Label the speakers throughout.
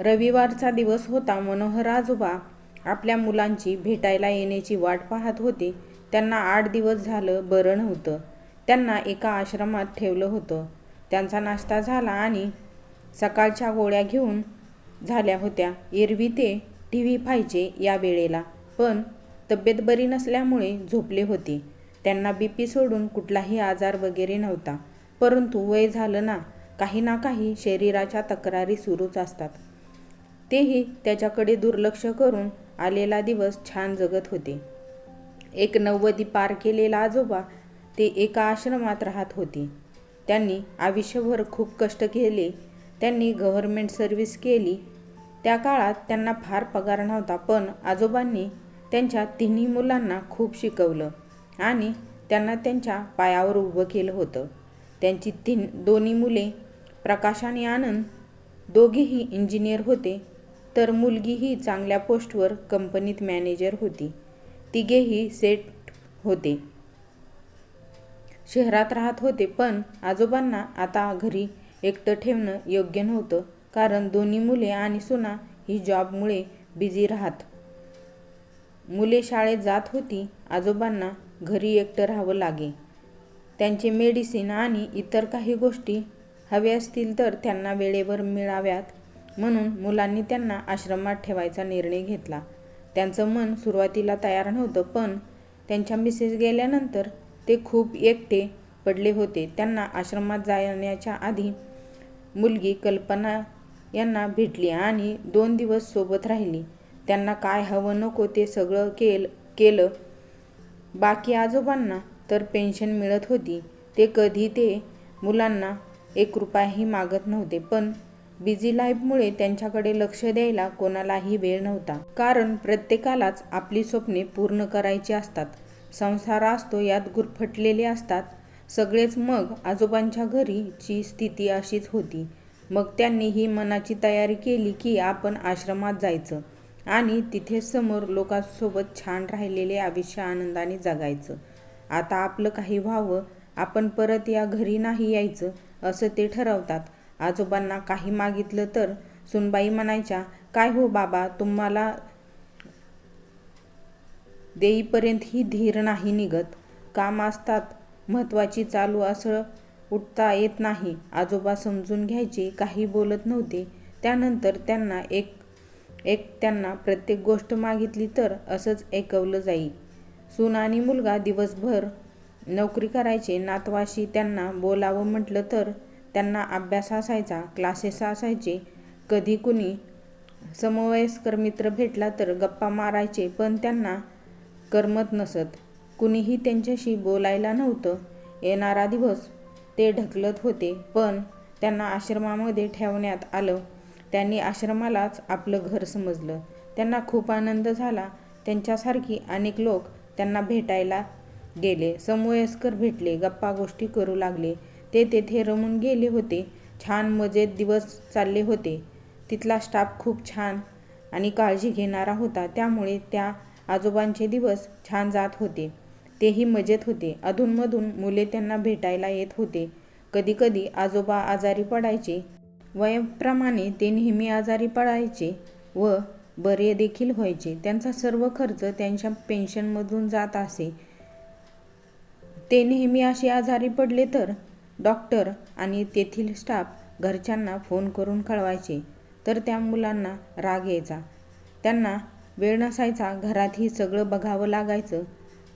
Speaker 1: रविवारचा दिवस होता. मनोहर आजोबा आपल्या मुलांची भेटायला येण्याची वाट पाहत होते. त्यांना आठ दिवस झालं बरं नव्हतं. त्यांना एका आश्रमात ठेवलं होतं. त्यांचा नाश्ता झाला आणि सकाळच्या गोळ्या घेऊन झाल्या होत्या. एरवी ते टी व्ही पाहिजे या वेळेला. पण तब्येत बरी नसल्यामुळे झोपले होते. त्यांना बी पी सोडून कुठलाही आजार वगैरे नव्हता. परंतु वय झालं ना काही ना काही शरीराच्या तक्रारी सुरूच असतात. तेही त्याच्याकडे दुर्लक्ष करून आलेला दिवस छान जगत होते. एक नव्वदी पार केलेला आजोबा ते एका आश्रमात राहत होते. त्यांनी आयुष्यभर खूप कष्ट केले. त्यांनी गव्हर्मेंट सर्व्हिस केली. त्या काळात त्यांना फार पगार नव्हता पण आजोबांनी त्यांच्या तिन्ही मुलांना खूप शिकवलं आणि त्यांना त्यांच्या पायावर उभं केलं होतं. त्यांची तीन दोन्ही मुले प्रकाश आणि आनंद दोघेही इंजिनियर होते. तर मुलगी ही चांगल्या पोस्टवर कंपनीत मॅनेजर होती. तिघेही सेट होते. शहरात राहत होते पण आजोबांना आता घरी एकटं ठेवणं योग्य नव्हतं. कारण दोन्ही मुले आणि सुना ही जॉबमुळे बिझी राहत. मुले शाळेत जात होती आजोबांना घरी एकटं राहावं लागे. त्यांचे मेडिसिन आणि इतर काही गोष्टी हव्या असतील तर त्यांना वेळेवर मिळाव्यात. म्हणून मुलांनी त्यांना आश्रमात ठेवायचा निर्णय घेतला. त्यांचं मन सुरुवातीला तयार नव्हतं पण त्यांच्या मिसेस गेल्यानंतर ते खूप एकटे पडले होते. त्यांना आश्रमात जाण्याच्या आधी मुलगी कल्पना यांना भेटली आणि दोन दिवस सोबत राहिली. त्यांना काय हवं नको ते सगळं केल केलं. बाकी आजोबांना तर पेन्शन मिळत होती. ते कधी ते मुलांना एक रुपयाही मागत नव्हते पण बिझी लाईफमुळे त्यांच्याकडे लक्ष द्यायला कोणालाही वेळ नव्हता. कारण प्रत्येकालाच आपली स्वप्ने पूर्ण करायची असतात. संसार असतो यात गुरफटलेले असतात. सगळेच मग आजोबांच्या घरीची स्थिती अशीच होती. मग त्यांनी ही मनाची तयारी केली की आपण आश्रमात जायचं आणि तिथे समोर लोकांसोबत छान राहिलेले आयुष्य आनंदाने जगायचं. आता आपलं काही व्हावं आपण परत या घरी नाही यायचं असं ते ठरवतात. आजोबांना काही मागितलं तर? सुनबाई म्हणायच्या काय हो बाबा तुम्हाला देईपर्यंत ही धीर नाही निघत. काम असतात महत्त्वाची चालू असं उठता येत नाही. आजोबा समजून घ्यायचे काही बोलत नव्हते. त्यानंतर त्यांना एक एक त्यांना प्रत्येक गोष्ट मागितली तर असंच ऐकवलं जाई. सून आणि मुलगा दिवसभर नोकरी करायचे. नातवाशी त्यांना बोलावं म्हटलं तर त्यांना अभ्यास असायचा क्लासेस असायचे. कधी कुणी समवयस्कर मित्र भेटला तर गप्पा मारायचे पण त्यांना करमत नसत. कुणीही त्यांच्याशी बोलायला नव्हतं. येणारा दिवस ते ढकलत होते पण त्यांना आश्रमामध्ये ठेवण्यात आलं. त्यांनी आश्रमालाच आपलं घर समजलं. त्यांना खूप आनंद झाला. त्यांच्यासारखी अनेक लोक त्यांना भेटायला गेले. समवयस्कर भेटले गप्पा गोष्टी करू लागले. ते तेथे रमून गेले होते. छान मजेत दिवस चालले होते. तिथला स्टाफ खूप छान आणि काळजी घेणारा होता. त्यामुळे त्या आजोबांचे दिवस छान जात होते. तेही मजेत होते. अधूनमधून मुले त्यांना भेटायला येत होते. कधीकधी आजोबा आजारी पडायचे. वयाप्रमाणे ते नेहमी आजारी पडायचे व बरे देखील व्हायचे. त्यांचा सर्व खर्च त्यांच्या पेन्शनमधून जात असे. ते नेहमी असे आजारी पडले तर डॉक्टर आणि तेथील स्टाफ घरच्यांना फोन करून कळवायचे. तर त्या मुलांना राग यायचा. त्यांना वेळ नसायचा घरातही सगळं बघावं लागायचं.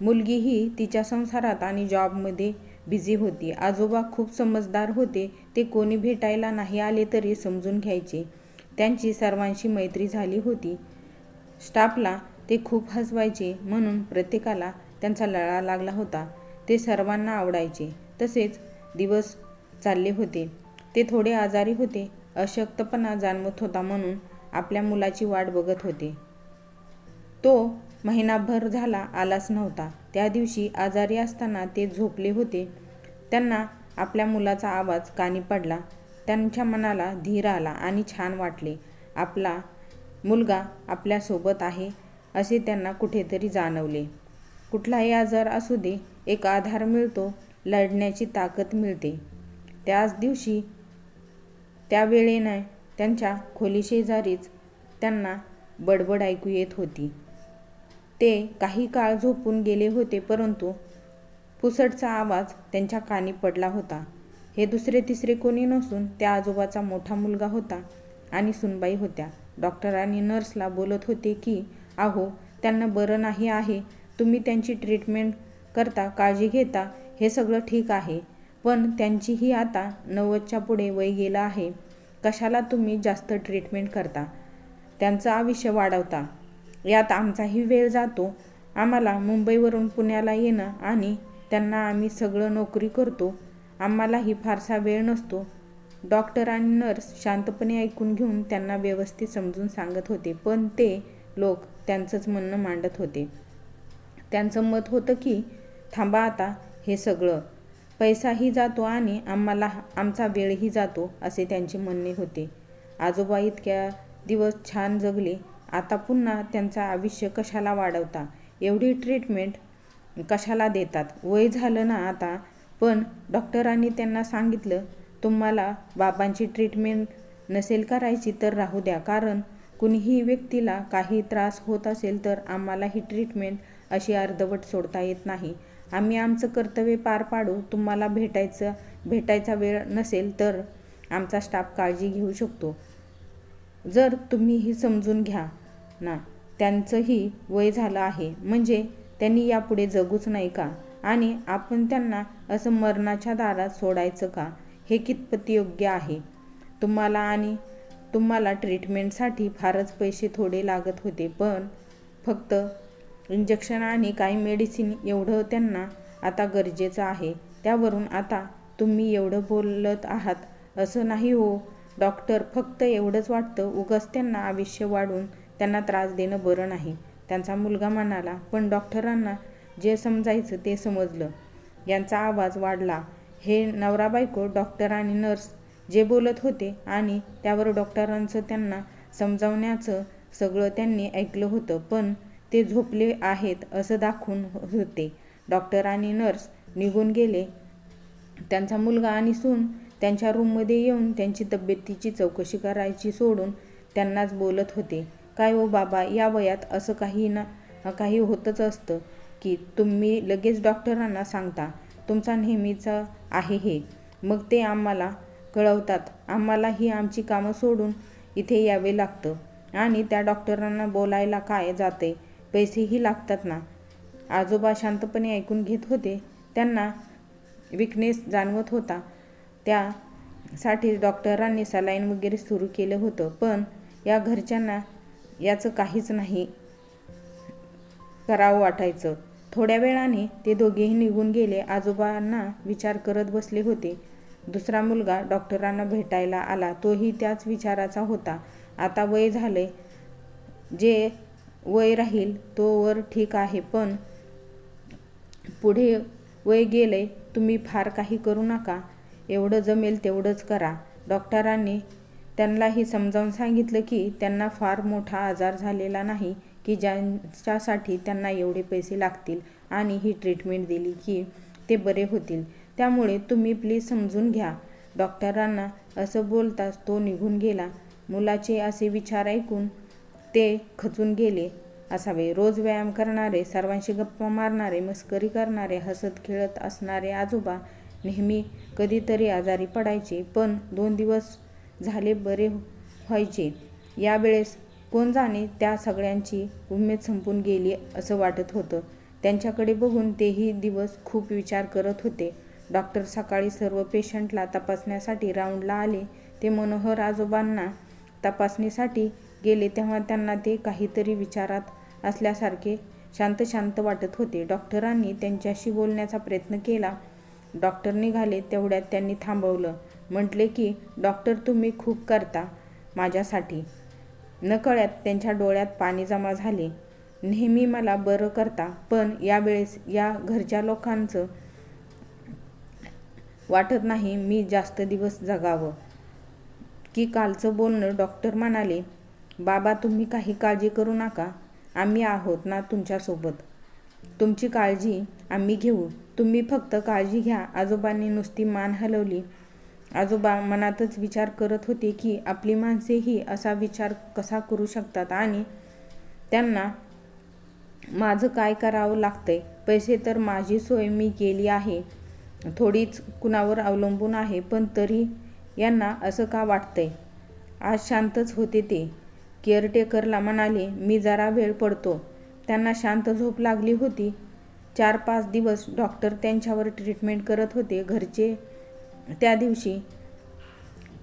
Speaker 1: मुलगीही तिच्या संसारात आणि जॉबमध्ये बिझी होती. आजोबा खूप समजदार होते. ते कोणी भेटायला नाही आले तरी समजून घ्यायचे. त्यांची सर्वांशी मैत्री झाली होती. स्टाफला ते खूप हसवायचे म्हणून प्रत्येकाला त्यांचा लळा लागला होता. ते सर्वांना आवडायचे. तसेच दिवस चालले होते. ते थोडे आजारी होते. अशक्तपणा जाणवत होता म्हणून आपल्या मुलाची वाट बघत होते. तो महिनाभर झाला आलाच नव्हता. त्या दिवशी आजारी असताना ते झोपले होते. त्यांना आपल्या मुलाचा आवाज कानी पडला. त्यांच्या मनाला धीर आला आणि छान वाटले. आपला मुलगा आपल्यासोबत आहे असे त्यांना कुठेतरी जाणवले. कुठलाही आजार असू दे एक आधार मिळतो लढण्याची ताकद मिळते. त्याच दिवशी त्या वेळेने त्यांच्या खोलीशेजारीच त्यांना बडबड ऐकू येत होती. ते काही काळ झोपून गेले होते परंतु पुसटचा आवाज त्यांच्या कानी पडला होता. हे दुसरे तिसरे कोणी नसून त्या आजोबाचा मोठा मुलगा होता आणि सुनबाई होत्या. डॉक्टर आणि नर्सला बोलत होते की अहो त्यांना बरं नाही आहे. तुम्ही त्यांची ट्रीटमेंट करता काळजी घेता. हे सगळं ठीक आहे पण त्यांचीही आता नव्वदच्या पुढे वय गेलं आहे. कशाला तुम्ही जास्त ट्रीटमेंट करता? त्यांचं आयुष्य वाढवता. यात आमचाही वेळ जातो. आम्हाला मुंबईवरून पुण्याला येणं आणि त्यांना आम्ही सगळं नोकरी करतो. आम्हालाही फारसा वेळ नसतो. डॉक्टर आणि नर्स शांतपणे ऐकून घेऊन त्यांना व्यवस्थित समजून सांगत होते पण ते लोक त्यांचंच म्हणणं मांडत होते. त्यांचं मत होतं की थांबा आता हे सगळं. पैसाही जातो आणि आम्हाला आमचा वेळही जातो असे त्यांचे म्हणणे होते. आजोबा इतक्या दिवस छान जगले आता पुन्हा त्यांचं आयुष्य कशाला वाढवता? एवढी ट्रीटमेंट कशाला देतात? वय झालं ना आता. पण डॉक्टरांनी त्यांना सांगितलं तुम्हाला बाबांची ट्रीटमेंट नसेल करायची तर राहू द्या. कारण कुणीही व्यक्तीला काही त्रास होत असेल तर आम्हाला ही ट्रीटमेंट अशी अर्धवट सोडता येत नाही. आम्ही आमचं कर्तव्य पार पाडू तुम्हाला भेटायचं भेटायचा वेळ नसेल तर आमचा स्टाफ काळजी घेऊ शकतो. जर तुम्ही ही समजून घ्या ना त्यांचंही वय झालं आहे म्हणजे त्यांनी यापुढे जगूच नाही का? आणि आपण त्यांना असं मरणाच्या दारात सोडायचं का? हे कितपत योग्य आहे? तुम्हाला आणि तुम्हाला ट्रीटमेंटसाठी फारच पैसे थोडे लागत होते पण फक्त इंजेक्शन आणि काही मेडिसिन एवढं त्यांना आता गरजेचं आहे. त्यावरून आता तुम्ही एवढं बोलत आहात असं नाही हो. डॉक्टर फक्त एवढंच वाटतं उगाच त्यांना आयुष्य वाढून त्यांना त्रास देणं बरं नाही. त्यांचा मुलगा म्हणाला पण डॉक्टरांना जे समजायचं ते समजलं. यांचा आवाज वाढला. हे नवरा बायको डॉक्टर आणि नर्स जे बोलत होते आणि त्यावर डॉक्टरांचं त्यांना समजावण्याचं सगळं त्यांनी ऐकलं होतं. पण ते झोपले आहेत असं दाखवून होते. डॉक्टर आणि नर्स निघून गेले. त्यांचा मुलगा आणि सून त्यांच्या रूममध्ये येऊन त्यांची तब्येतीची चौकशी करायची सोडून त्यांनाच बोलत होते. काय ओ बाबा या वयात असं काही ना काही होतच असतं की तुम्ही लगेच डॉक्टरांना सांगता. तुमचा नेहमीचा आहे हे. मग ते आम्हाला कळवतात. आम्हाला ही आमची कामं सोडून इथे यावे लागतं. आणि त्या डॉक्टरांना बोलायला काय जाते? पैसेही लागतात ना. आजोबा शांतपणे ऐकून घेत होते. त्यांना विकनेस जाणवत होता. त्यासाठी डॉक्टरांनी सलाईन वगैरे सुरू केलं होतं. पण या घरच्यांना याचं काहीच नाही करावं वाटायचं. थोड्या वेळाने ते दोघेही निघून गेले. आजोबांना विचार करत बसले होते. दुसरा मुलगा डॉक्टरांना भेटायला आला. तोही त्याच विचाराचा होता. आता वय झाले जे वय राहील तो वर ठीक आहे पण पुढे वय गेले तुम्ही फार काही करू नका. एवढं जमेल तेवढंच करा. डॉक्टरांनी त्यांनाही समजावून सांगितलं की त्यांना फार मोठा आजार झालेला नाही की ज्यांच्यासाठी त्यांना एवढे पैसे लागतील आणि ही ट्रीटमेंट दिली की ते बरे होतील. त्यामुळे तुम्ही प्लीज समजून घ्या. डॉक्टरांना असं बोलताच तो निघून गेला. मुलाचे असे विचार ऐकून ते खचून गेले असावे. रोज व्यायाम करणारे सर्वांशी गप्पा मारणारे मस्करी करणारे हसत खेळत असणारे आजोबा नेहमी कधीतरी आजारी पडायचे. पण दोन दिवस झाले बरे व्हायचे. यावेळेस कोण जाणे त्या सगळ्यांची उमेद संपून गेली असं वाटत होतं. त्यांच्याकडे बघून तेही दिवस खूप विचार करत होते. डॉक्टर सकाळी सर्व पेशंटला तपासण्यासाठी राऊंडला आले. ते मनोहर आजोबांना तपासणीसाठी गेले तेव्हा त्यांना ते काहीतरी विचारात असल्यासारखे शांत शांत वाटत होते. डॉक्टरांनी त्यांच्याशी बोलण्याचा प्रयत्न केला. डॉक्टर निघाले तेवढ्यात त्यांनी थांबवलं. म्हटले की डॉक्टर तुम्ही खूप करता माझ्यासाठी. नकळ्यात त्यांच्या डोळ्यात पाणी जमा झाले. नेहमी मला बरं करता पण यावेळेस या घरच्या लोकांचं वाटत नाही मी जास्त दिवस जगावं. की कालचं बोलणं डॉक्टर म्हणाले बाबा तुम्ही काही काळजी करू नका. आम्ही आहोत ना तुमच्यासोबत. तुमची काळजी आम्ही घेऊ. तुम्ही फक्त काळजी घ्या. आजोबांनी नुसती मान हलवली. आजोबा मनातच विचार करत होते की आपली माणसेही असा विचार कसा करू शकतात आणि त्यांना माझं काय करावं लागतंय? पैसे तर माझी सोय मी केली आहे. थोडीच कुणावर अवलंबून आहे पण तरी यांना असं का वाटतंय? आज शांतच होते ते. केअरटेकरला म्हणाले मी जरा वेळ पडतो. त्यांना शांत झोप लागली होती. चार पाच दिवस डॉक्टर त्यांच्यावर ट्रीटमेंट करत होते घरचे. त्या दिवशी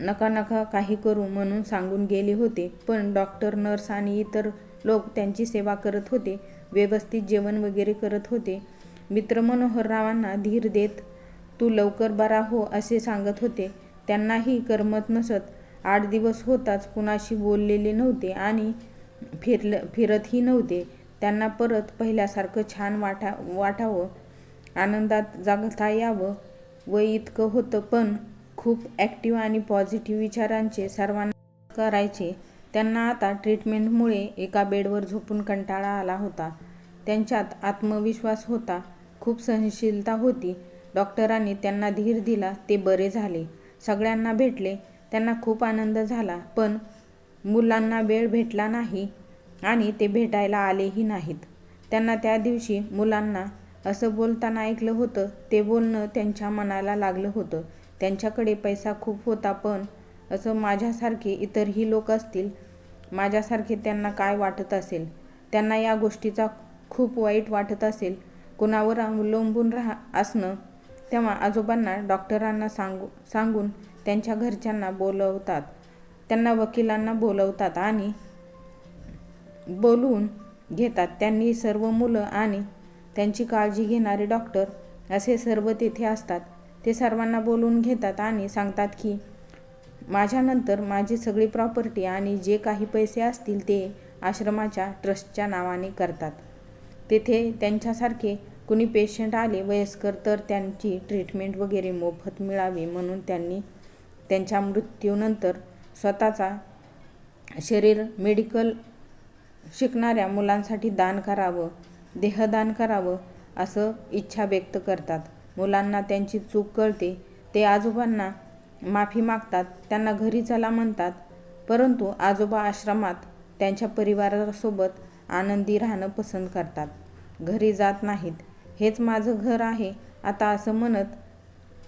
Speaker 1: नका नका काही करू म्हणून सांगून गेले होते पण डॉक्टर नर्स आणि इतर लोक त्यांची सेवा करत होते व्यवस्थित जेवण वगैरे करत होते. मित्र मनोहररावांना धीर देत तू लवकर बरा हो असे सांगत होते. त्यांनाही करमत नसत. आठ दिवस होताच कुणाशी बोललेले नव्हते आणि फिरलं फिरतही नव्हते. त्यांना परत पहिल्यासारखं छान वाटा वाटावं. आनंदात जागता यावं. व इतकं होतं पण खूप ॲक्टिव्ह आणि पॉझिटिव्ह विचारांचे सर्वांना करायचे. त्यांना आता ट्रीटमेंटमुळे एका बेडवर झोपून कंटाळा आला होता. त्यांच्यात आत्मविश्वास होता. खूप सहनशीलता होती. डॉक्टरांनी त्यांना धीर दिला. ते बरे झाले. सगळ्यांना भेटले. त्यांना खूप आनंद झाला पण मुलांना वेळ भेटला नाही आणि ते भेटायला आलेही नाहीत. त्यांना त्या दिवशी मुलांना असं बोलताना ऐकलं होतं ते बोलणं त्यांच्या मनाला लागलं होतं. त्यांच्याकडे पैसा खूप होता पण असं माझ्यासारखे इतरही लोक असतील माझ्यासारखे त्यांना काय वाटत असेल? त्यांना या गोष्टीचा खूप वाईट वाटत असेल. कुणावर अवलंबून राहा असणं तेव्हा आजोबांना डॉक्टरांना सांगू सांगून त्यांच्या घरच्यांना बोलवतात. त्यांना वकिलांना बोलवतात आणि बोलवून घेतात. त्यांनी सर्व मुलं आणि त्यांची काळजी घेणारे डॉक्टर असे सर्व तेथे असतात. ते सर्वांना बोलवून घेतात आणि सांगतात की माझ्यानंतर माझी सगळी प्रॉपर्टी आणि जे काही पैसे असतील ते आश्रमाच्या ट्रस्टच्या नावाने करतात. तेथे त्यांच्यासारखे कुणी पेशंट आले वयस्कर तर त्यांची ट्रीटमेंट वगैरे मोफत मिळावी म्हणून त्यांनी त्यांच्या मृत्यूनंतर स्वतःचा शरीर मेडिकल शिकणाऱ्या मुलांसाठी दान करावं देहदान करावं असं इच्छा व्यक्त करतात. मुलांना त्यांची चूक कळते ते आजोबांना माफी मागतात त्यांना घरी चला म्हणतात परंतु आजोबा आश्रमात त्यांच्या परिवारासोबत आनंदी राहणं पसंत करतात. घरी जात नाहीत. हेच माझं घर आहे आता असं म्हणत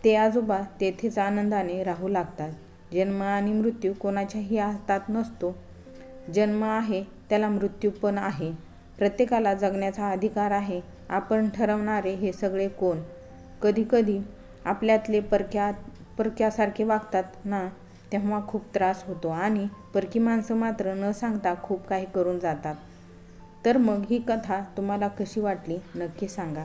Speaker 1: ते आजोबा तेथेच आनंदाने राहू लागतात. जन्म आणि मृत्यू कोणाच्याही हातात नसतो. जन्म आहे त्याला मृत्यू पण आहे. प्रत्येकाला जगण्याचा अधिकार आहे. आपण ठरवणारे हे सगळे कोण? कधीकधी आपल्यातले परक्या परक्यासारखे वागतात ना तेव्हा खूप त्रास होतो आणि परकी माणसं मात्र न सांगता खूप काही करून जातात. तर मग ही कथा तुम्हाला कशी वाटली नक्की सांगा.